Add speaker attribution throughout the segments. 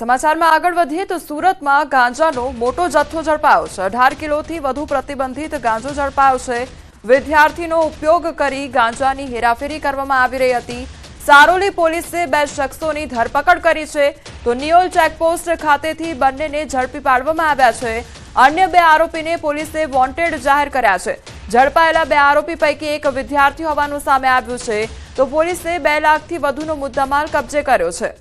Speaker 1: સમાચારમાં આગળ વધીએ તો સુરતમાં ગાંજાનો મોટો જથ્થો ઝડપાયો છે. અઢાર કિલોથી વધુ પ્રતિબંધિત ગાંજો ઝડપાયો છે. વિદ્યાર્થીનો ઉપયોગ કરી ગાંજાની હેરાફેરી કરવામાં આવી રહી હતી. સારોલી પોલીસે બે શખ્સોની ધરપકડ કરી છે. તો નિયોલ ચેકપોસ્ટ ખાતેથી બંનેને ઝડપી પાડવામાં આવ્યા છે. અન્ય બે આરોપીને પોલીસે વોન્ટેડ જાહેર કર્યા છે. ઝડપાયેલા બે આરોપી પૈકી એક વિદ્યાર્થી હોવાનું સામે આવ્યું છે. તો પોલીસે બે લાખથી વધુનો મુદ્દામાલ કબજે કર્યો છે.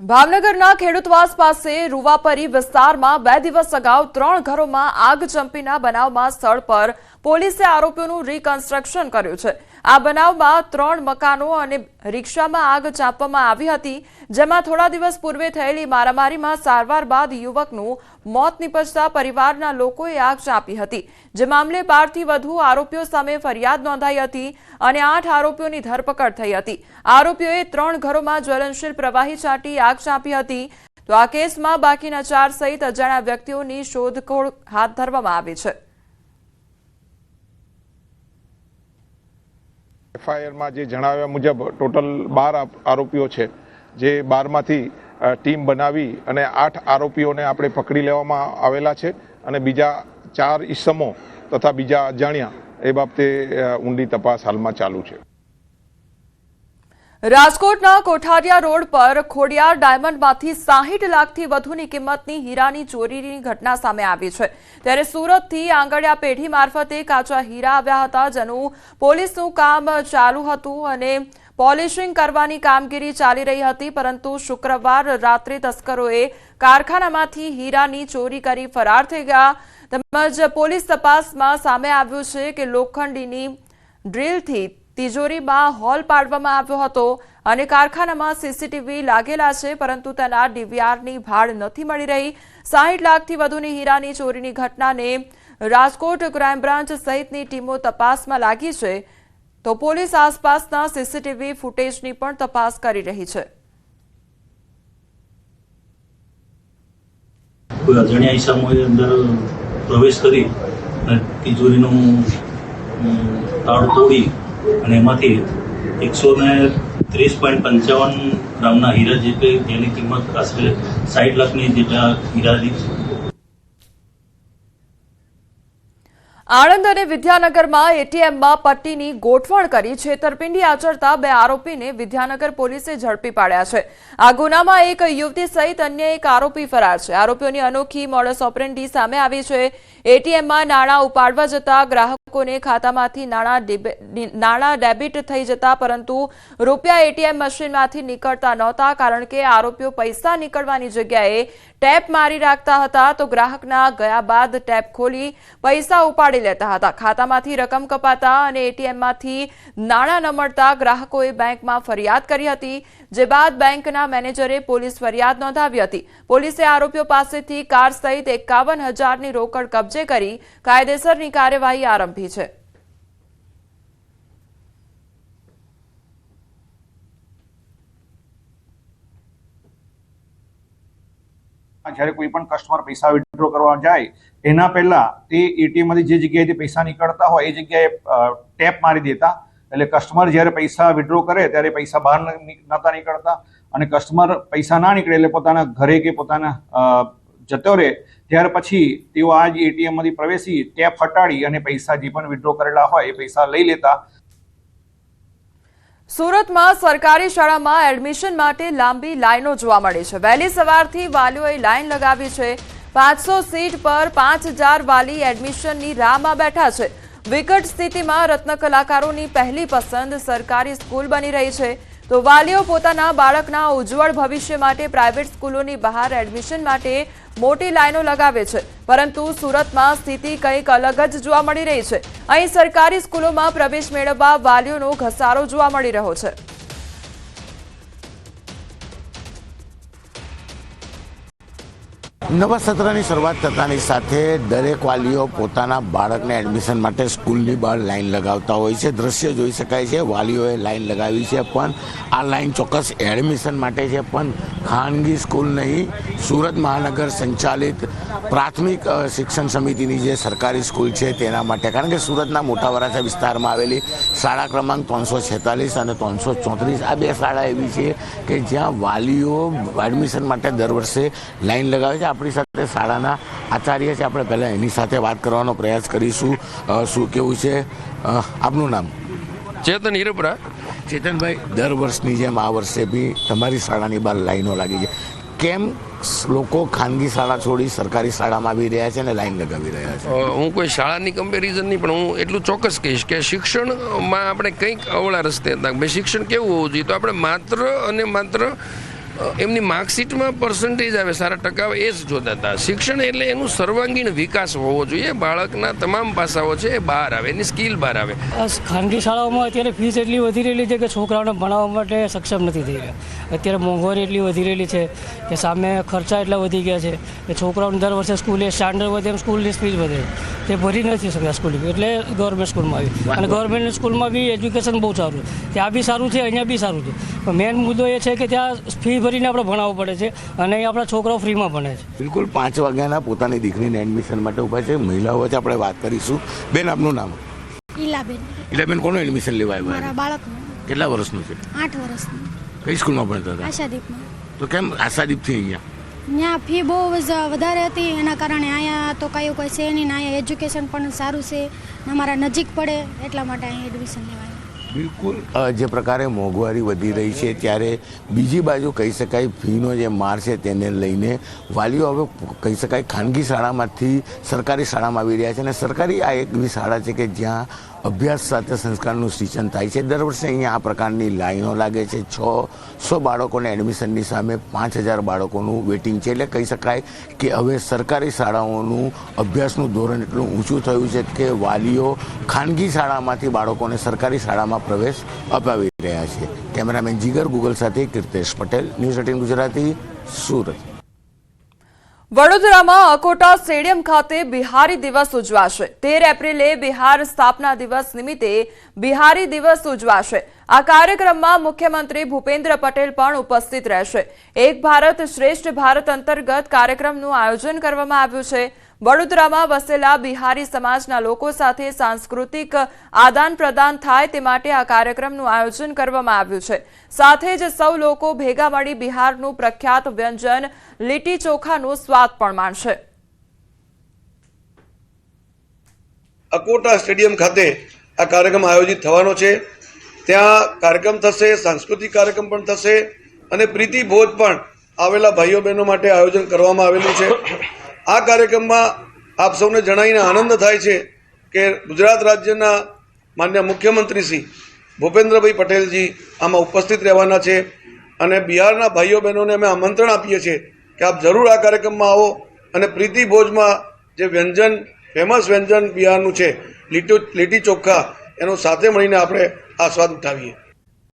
Speaker 1: ભાવનગરના ખેડૂતવાસ પાસે રૂવાપરી વિસ્તારમાં બે દિવસ અગાઉ ત્રણ ઘરોમાં આગ ચંપીના બનાવમાં સ્થળ પર પોલીસે આરોપીઓનું રીકન્સ્ટ્રક્શન કર્યું છે. આ બનાવમાં ત્રણ મકાનો અને રિક્ષામાં આગ ચાંપવામાં આવી હતી, જેમાં થોડા દિવસ પૂર્વે થયેલી મારામારીમાં સારવાર બાદ યુવકનું મોત નીપજતા પરિવારના લોકોએ આગ ચાંપી હતી, જે મામલે બારથી વધુ આરોપીઓ સામે ફરિયાદ નોંધાઈ હતી અને આઠ આરોપીઓની ધરપકડ થઈ હતી. આરોપીઓએ ત્રણ ઘરોમાં જ્વલનશીલ પ્રવાહી છાંટી આગ ચાંપી હતી. તો આ કેસમાં બાકીના ચાર સહિત અજાણ્યા વ્યક્તિઓની શોધખોળ હાથ ધરવામાં આવી છે.
Speaker 2: એફઆઈઆરમાં જે જણાવ્યા મુજબ ટોટલ બાર આરોપીઓ છે, જે બારમાંથી ટીમ બનાવી અને આઠ આરોપીઓને આપણે પકડી લેવામાં આવેલા છે અને બીજા ચાર ઈસમો તથા બીજા અજાણ્યા એ બાબતે ઊંડી તપાસ હાલમાં ચાલુ છે.
Speaker 1: રાજકોટના કોઠારિયા રોડ પર ખોડિયાર ડાયમંડમાંથી સાહીઠ લાખથી વધુની કિંમતની હીરાની ચોરીની ઘટના સામે આવી છે. ત્યારે સુરતથી આંગળિયા પેઢી મારફતે કાચા હીરા આવ્યા હતા, જેનું પોલીસનું કામ ચાલુ હતું અને પોલિશિંગ કરવાની કામગીરી ચાલી રહી હતી, પરંતુ શુક્રવાર રાત્રે તસ્કરોએ કારખાનામાંથી હીરાની ચોરી કરી ફરાર થઈ ગયા. તેમજ પોલીસ તપાસમાં સામે આવ્યું છે કે લોખંડીની ડ્રીલથી તિજોરીમાં હોલ પાડવામાં આવ્યો હતો અને કારખાનામાં સીસીટીવી લાગેલા છે, પરંતુ તેના ડીવીઆરની ભાડ નથી મળી રહી. સાહીઠ લાખથી વધુની હીરાની ચોરીની ઘટનાને રાજકોટ ક્રાઇમ બ્રાન્ચ સહિતની ટીમો તપાસમાં લાગી છે. તો પોલીસ આસપાસના સીસીટીવી ફૂટેજની પણ તપાસ કરી રહી છે.
Speaker 3: કોઈ અજાણ્યા હિસાબમાં અંદર પ્રવેશ કરી તિજોરીનું તાળ તોડી અને એમાંથી એકસો ને ત્રીસ પોઈન્ટ પંચાવન ગ્રામના હીરા જેટલી જેની કિંમત આશરે સાઠ લાખની જેટલા હીરાની
Speaker 1: આણંદ અને વિદ્યાનગરમાં એટીએમમાં પટ્ટીની ગોઠવણ કરી છેતરપિંડી આચરતા બે આરોપીને વિદ્યાનગર પોલીસે ઝડપી પાડ્યા છે. આ ગુનામાં એક યુવતી સહિત અન્ય એક આરોપી ફરાર છે. આરોપીઓની અનોખી મોડસ ઓપરેન્ડી સામે આવી છે. એટીએમમાં નાણાં ઉપાડવા જતા ગ્રાહકોને ખાતામાંથી નાણાં ડેબિટ થઈ જતા પરંતુ રૂપિયા એટીએમ મશીનમાંથી નીકળતા નહોતા કારણ કે આરોપીઓ પૈસા નીકળવાની જગ્યાએ ટેપ મારી રાખતા હતા તો ગ્રાહકના ગયા બાદ ટેપ ખોલી પૈસા ઉપાડી લેતા હતા. ખાતામાંથી રકમ કપાતા અને એટીએમમાંથી નાણાં ન મળતા ગ્રાહકોએ બેંકમાં ફરિયાદ કરી હતી, જે બાદ બેંકના મેનેજરે પોલીસ ફરિયાદ નોંધાવી હતી. પોલીસે આરોપીઓ પાસેથી કાર સહિત એકાવન હજારની રોકડ કબજે કરી કાયદેસરની કાર્યવાહી આરંભી છે.
Speaker 4: જ્યારે કોઈ પણ કસ્ટમર પૈસા વિડ્રો કરવા જાય, એના પહેલા તે એટીએમમાંથી જે જગ્યાએથી પૈસા નીકળતા હોય, એ જગ્યાએ ટેપ મારી દેતા. એટલે કસ્ટમર જ્યારે પૈસા વિડ્રો કરે, ત્યારે પૈસા બહાર નહોતા નીકળતા. અને કસ્ટમર પૈસા ના નીકળે, એટલે પોતાના ઘરે કે પોતાના જતો રહે, ત્યાર પછી તેઓ આ જ એટીએમમાંથી પ્રવેશી ટેપ હટાડી અને પૈસા જે પણ વિડ્રો કરેલા હોય એ પૈસા લઈ લેતા.
Speaker 1: સુરતમાં સરકારી શાળામાં એડમિશન માટે લાંબી લાઈનો જોવા મળી છે. વહેલી સવારથી વાલીઓએ લાઈન લગાવી છે. પાંચસો સીટ પર પાંચ હજાર વાલી એડમિશનની રાહમાં બેઠા છે. વિકટ સ્થિતિમાં રત્ન કલાકારોની પહેલી પસંદ સરકારી સ્કૂલ બની રહી છે. તો વાલીઓ પોતાના બાળકના ઉજ્જવળ ભવિષ્ય માટે પ્રાઇવેટ સ્કૂલોની બહાર એડમિશન માટે મોટી લાઈનો લગાવે છે. પરંતુ સુરતમાં સ્થિતિ કંઈક અલગ જ જોવા મળી રહી છે. અહીં સરકારી સ્કૂલોમાં પ્રવેશ મેળવવા વાલીઓનો ઘસારો જોવા મળી રહ્યો છે.
Speaker 5: નવા સત્રની શરૂઆત થતાની સાથે દરેક વાલીઓ પોતાના બાળકને એડમિશન માટે સ્કૂલની બહાર લાઈન લગાવતા હોય છે. દ્રશ્ય જોઈ શકાય છે, વાલીઓએ લાઈન લગાવી છે, પણ આ લાઈન ચોક્કસ એડમિશન માટે છે, પણ ખાનગી સ્કૂલ નહીં, સુરત મહાનગર સંચાલિત પ્રાથમિક શિક્ષણ સમિતિની જે સરકારી સ્કૂલ છે તેના માટે. કારણ કે સુરતના મોટા વરાછા વિસ્તારમાં આવેલી શાળા ક્રમાંક ત્રણસો છેતાલીસ અને ત્રણસો ચોત્રીસ. આ બે શાળા એવી છે કે જ્યાં વાલીઓ એડમિશન માટે દર વર્ષે લાઈન લગાવે છે. આપણી સાથે શાળાના આચાર્ય છે. આપણે પહેલાં એની સાથે વાત કરવાનો પ્રયાસ કરીશું. શું કેવું છે? આપનું નામ?
Speaker 6: ચેતન હિરપરા.
Speaker 5: ચેતનભાઈ દર વર્ષની જેમ આ વર્ષે બી તમારી શાળાની બહાર લાઈનો લાગી છે. કેમ લોકો ખાનગી શાળા છોડી સરકારી શાળામાં આવી રહ્યા છે અને લાઈન લગાવી રહ્યા છે?
Speaker 6: હું કોઈ શાળાની કમ્પેરિઝન નહીં પણ હું એટલું ચોક્કસ કહીશ કે શિક્ષણમાં આપણે કંઈક અવળા રસ્તે હતા. ભાઈ શિક્ષણ કેવું હોવું જોઈએ? તો આપણે માત્ર અને માત્ર એમની માર્કશીટમાં પર્સન્ટેજ આવે, સારા ટકા એ જ જોતા હતા. શિક્ષણ એટલે એનું સર્વાંગીણ વિકાસ હોવો જોઈએ. બાળકના તમામ પાસાઓ છે, એ બહાર આવે, એની સ્કિલ બહાર આવે.
Speaker 7: ખાનગી શાળાઓમાં અત્યારે ફીસ એટલી વધી રહેલી છે કે છોકરાઓને ભણાવવા માટે સક્ષમ નથી થઈ રહ્યા. અત્યારે મોંઘવારી એટલી વધી રહેલી છે કે સામે ખર્ચા એટલા વધી ગયા છે કે છોકરાઓને દર વર્ષે સ્કૂલે સ્ટાન્ડર્ડ વધે એમ સ્કૂલની ફીસ વધે. તે ભરી નથી શક્યા સ્કૂલ. એટલે ગવર્મેન્ટ સ્કૂલમાં આવી. અને ગવર્મેન્ટ સ્કૂલમાં બી એજ્યુકેશન બહુ સારું. ત્યાં બી સારું છે, અહીંયા બી સારું છે. પણ મેઇન મુદ્દો એ છે કે ત્યાં ફી ભરીને આપણે ભણાવવું પડે છે અને અહીં આપણા છોકરાઓ ફ્રીમાં ભણે છે.
Speaker 5: બિલકુલ પાંચ વાગ્યાના પોતાની દીકરીને એડમિશન માટે ઊભા છે. મહિલાઓ વચ્ચે આપણે વાત કરીશું. બેન આપનું નામ?
Speaker 8: ઈલાબેન.
Speaker 5: એટલે બેન કોનું એડમિશન લેવા આવ્યા
Speaker 8: મારા બાળકનું.
Speaker 5: કેટલા વર્ષનું છે?
Speaker 8: આઠ વર્ષનું.
Speaker 5: કઈ સ્કૂલમાં ભણતા હતા?
Speaker 8: આશાદીપમાં.
Speaker 5: તો કેમ આશાદીપથી અહીંયા?
Speaker 8: ત્યાં ફી બહુ વધારે હતી. એના કારણે અહીંયા તો કયું કોઈ છે નહીં અહીંયા એજ્યુકેશન પણ સારું છે ને અમારા નજીક પડે એટલા માટે અહીંયા એડમિશન લેવાય
Speaker 5: બિલકુલ. જે પ્રકારે મોંઘવારી વધી રહી છે, ત્યારે બીજી બાજુ કહી શકાય ફીનો જે માર છે તેને લઈને વાલીઓ હવે કહી શકાય ખાનગી શાળામાંથી સરકારી શાળામાં આવી રહ્યા છે અને સરકારી આ એક એવી શાળા છે કે જ્યાં અભ્યાસ સાથે સંસ્કારનું સિંચન થાય છે. દર વર્ષે અહીંયા આ પ્રકારની લાઈનો લાગે છે. છ સો બાળકોને એડમિશનની સામે પાંચ હજાર બાળકોનું વેટિંગ છે. એટલે કહી શકાય કે હવે સરકારી શાળાઓનું અભ્યાસનું ધોરણ એટલું ઊંચું થયું છે કે વાલીઓ ખાનગી શાળામાંથી બાળકોને સરકારી શાળામાં પ્રવેશ અપાવી રહ્યા છે. કેમેરામેન જીગર ગૂગલ સાથે કીર્તેશ પટેલ, ન્યૂઝ એટીન ગુજરાતી, સુરત.
Speaker 1: વડોદરામાં અકોટા સ્ટેડિયમ ખાતે બિહારી દિવસ ઉજવાશે. તેર એપ્રિલે બિહાર સ્થાપના દિવસ નિમિત્તે બિહારી દિવસ ઉજવાશે. આ કાર્યક્રમમાં મુખ્યમંત્રી ભૂપેન્દ્ર પટેલ પણ ઉપસ્થિત રહેશે. એક ભારત શ્રેષ્ઠ ભારત અંતર્ગત કાર્યક્રમનું આયોજન કરવામાં આવ્યું છે. વડોદરામાં વસેલા બિહારી સમાજના લોકો સાથે સાંસ્કૃતિક આદાન પ્રદાન થાય તે માટે આ કાર્યક્રમનું આયોજન કરવામાં આવ્યું છે. સાથે જ સૌ લોકો ભેગા મળી બિહારનું પ્રખ્યાત વ્યંજન લીટી ચોખાનો સ્વાદ પણ માણશે.
Speaker 9: અકોટા સ્ટેડિયમ ખાતે આ કાર્યક્રમ આયોજિત થવાનો છે. ત્યાં કાર્યક્રમ થશે, સાંસ્કૃતિક કાર્યક્રમ પણ થશે અને પ્રીતિ ભોજ પણ આવેલા ભાઈઓ બહેનો માટે આયોજન કરવામાં આવેલું છે. આ કાર્યક્રમમાં આપ સૌને જણાવીને આનંદ થાય છે કે ગુજરાત રાજ્યના માન્ય મુખ્યમંત્રી શ્રી ભૂપેન્દ્રભાઈ પટેલજી આમાં ઉપસ્થિત રહેવાના છે અને બિહારના ભાઈઓ બહેનોને અમે આમંત્રણ આપીએ છીએ કે આપ જરૂર આ કાર્યક્રમમાં આવો અને પ્રીતિ ભોજમાં જે વ્યંજન, ફેમસ વ્યંજન બિહારનું છે, લીટી લીટી ચોખ્ખા એનો સાથે મળીને આપણે આ સ્વાદ ઉઠાવીએ.